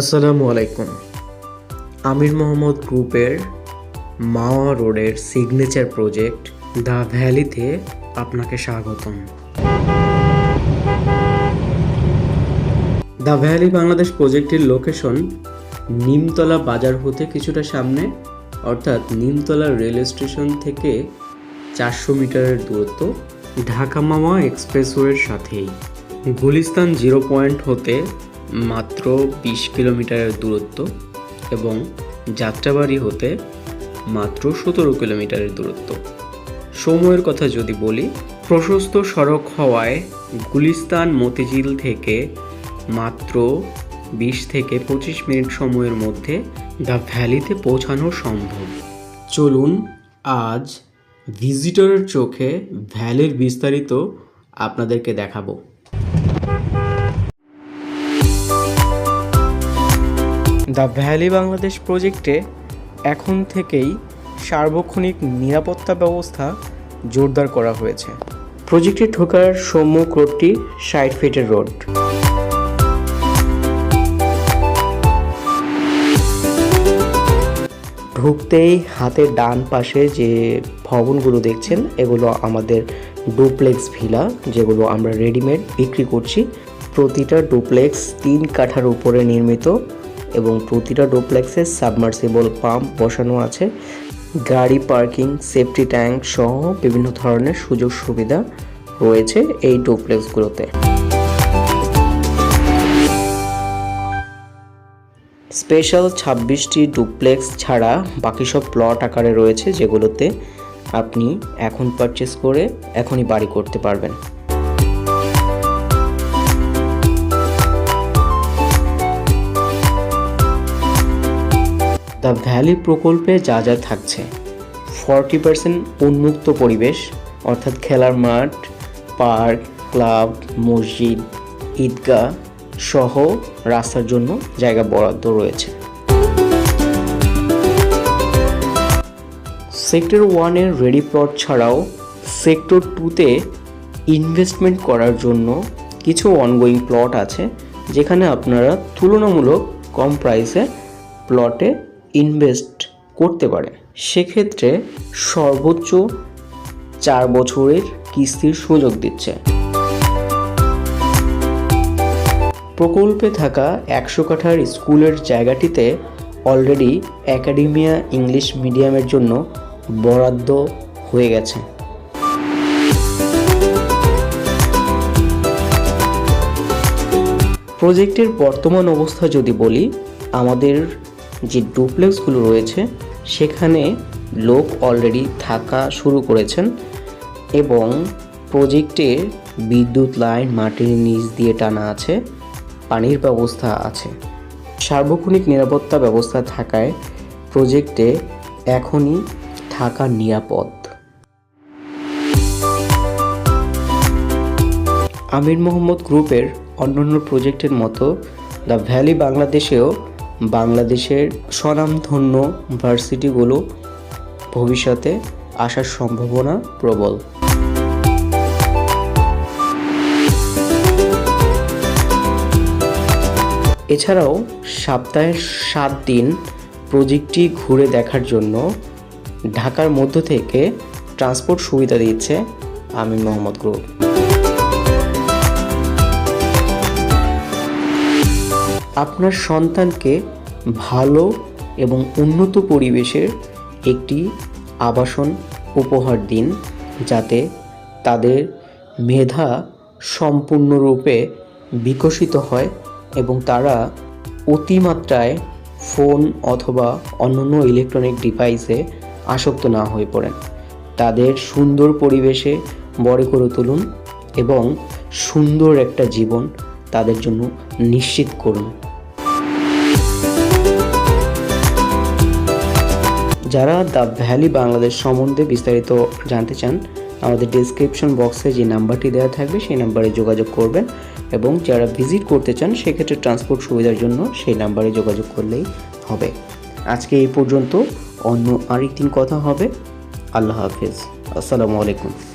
আসসালামু আলাইকুম। আমির মোহাম্মদ গ্রুপের মাওয়া রোডের সিগনেচার প্রজেক্ট দ্য ভ্যালিতে আপনাকে স্বাগতম। দ্য ভ্যালি বাংলাদেশ প্রজেক্টের লোকেশন নিমতলা বাজার হতে কিছুটা সামনে, অর্থাৎ নিমতলা রেল স্টেশন থেকে চারশো মিটারের দূরত্ব, ঢাকা মামা এক্সপ্রেসওয়ের সাথেই। গুলিস্তান জিরো পয়েন্ট হতে মাত্র বিশ কিলোমিটারের দূরত্ব এবং যাত্রাবাড়ি হতে মাত্র সতেরো কিলোমিটারের দূরত্ব। সময়ের কথা যদি বলি, প্রশস্ত সড়ক হওয়ায় গুলিস্তান মতিঝিল থেকে মাত্র বিশ থেকে পঁচিশ মিনিট সময়ের মধ্যে দ্য ভ্যালিতে পৌঁছানো সম্ভব। চলুন আজ ভিজিটরের চোখে ভ্যালির বিস্তারিত আপনাদেরকে দেখাবো। দ্য ভ্যালি বাংলাদেশ প্রজেক্টে এখন থেকেই সার্বক্ষণিক নিরাপত্তা ব্যবস্থা জোরদার করা হয়েছে। প্রজেক্টে ঢোকার সম্মুখ রোডটি ষাট ফিটের রোড। ঢুকতেই হাতের ডান পাশে যে ভবনগুলো দেখছেন, এগুলো আমাদের ডুপ্লেক্স ভিলা, যেগুলো আমরা রেডিমেড বিক্রি করছি। প্রতিটা ডুপ্লেক্স তিন কাঠার উপরে নির্মিত। এবং প্রতিটা ডুপ্লেক্সে সাবমার্সিবল পাম্প বসানো আছে। গাড়ি, পার্কিং, সেফটি ট্যাঙ্ক সহ বিভিন্ন ধরনের সুযোগ সুবিধা রয়েছে এই ডুপ্লেক্সগুলোতে। স্পেশাল ছাব্বিশটি ডুপ্লেক্স ছাড়া বাকি সব প্লট আকারে রয়েছে যেগুলোতে আপনি এখন পারচেস করে এখনই বাড়ি করতে পারবেন। দ্য ভ্যালি প্রকল্পে যা যা থাকছে। ফর্টি পার্সেন্ট উন্মুক্ত পরিবেশ, অর্থাৎ খেলার মাঠ, পার্ক, ক্লাব, মসজিদ, ঈদগাহ সহ রাস্তার জন্য জায়গা বরাদ্দ রয়েছে। সেক্টর ওয়ানের রেডি প্লট ছাড়াও সেক্টর টুতে ইনভেস্টমেন্ট করার জন্য কিছু অনগোয়িং প্লট আছে, যেখানে আপনারা তুলনামূলক কম প্রাইসে প্লটে ইনভেস্ট করতে পারেন সেক্ষেত্রে সর্বোচ্চ চার বছরের কিস্তির সুযোগ দিচ্ছে। প্রকল্পে থাকা একশো কাঠার স্কুলের জায়গাটিতে অলরেডি একাডেমিয়া ইংলিশ মিডিয়ামের জন্য বরাদ্দ হয়ে গেছে। প্রজেক্টের বর্তমান অবস্থা যদি বলি, আমাদের যে ডুপ্লেক্সগুলো রয়েছে, সেখানে লোক অলরেডি থাকা শুরু করেছেন এবং প্রজেক্টে বিদ্যুৎ লাইন, মাটির নিচ দিয়ে টানা আছে, পানির ব্যবস্থা আছে। সার্বক্ষণিক নিরাপত্তা ব্যবস্থা থাকায় প্রজেক্টে এখনই থাকা নিরাপদ। আমির মোহাম্মদ গ্রুপের অন্যান্য প্রজেক্টের মতো, দ্য ভ্যালি বাংলাদেশেও বাংলাদেশের স্বনামধন্য ভার্সিটিগুলো ভবিষ্যতে আসার সম্ভাবনা প্রবল। এছাড়াও সপ্তাহের সাত দিন প্রজেক্টটি ঘুরে দেখার জন্য ঢাকার মধ্য থেকে ট্রান্সপোর্ট সুবিধা দিচ্ছে আমি মোহাম্মদ গ্রুপ আপনার সন্তানকে ভালো এবং উন্নত পরিবেশের একটি আবাসন উপহার দিন, যাতে তাদের মেধা সম্পূর্ণরূপে বিকশিত হয় এবং তারা অতিমাত্রায় ফোন অথবা অন্যান্য ইলেকট্রনিক ডিভাইসে আসক্ত না হয়ে পড়েন। তাদের সুন্দর পরিবেশে বড় করে তুলুন এবং সুন্দর একটা জীবন তাদের জন্য নিশ্চিত করুন। যারা দ্য ভ্যালি বাংলাদেশ সম্বন্ধে বিস্তারিত জানতে চান, আমাদের ডিসক্রিপশন বক্সে যে নাম্বারটি দেওয়া থাকবে, সেই নাম্বারে যোগাযোগ করবেন এবং যারা ভিজিট করতে চান, সেক্ষেত্রে ট্রান্সপোর্ট সুবিধার জন্য সেই নাম্বারে যোগাযোগ করলেই হবে। আজকে এই পর্যন্ত অন্য আরেকদিন কথা হবে। আল্লাহ হাফিজ। আসসালামু আলাইকুম।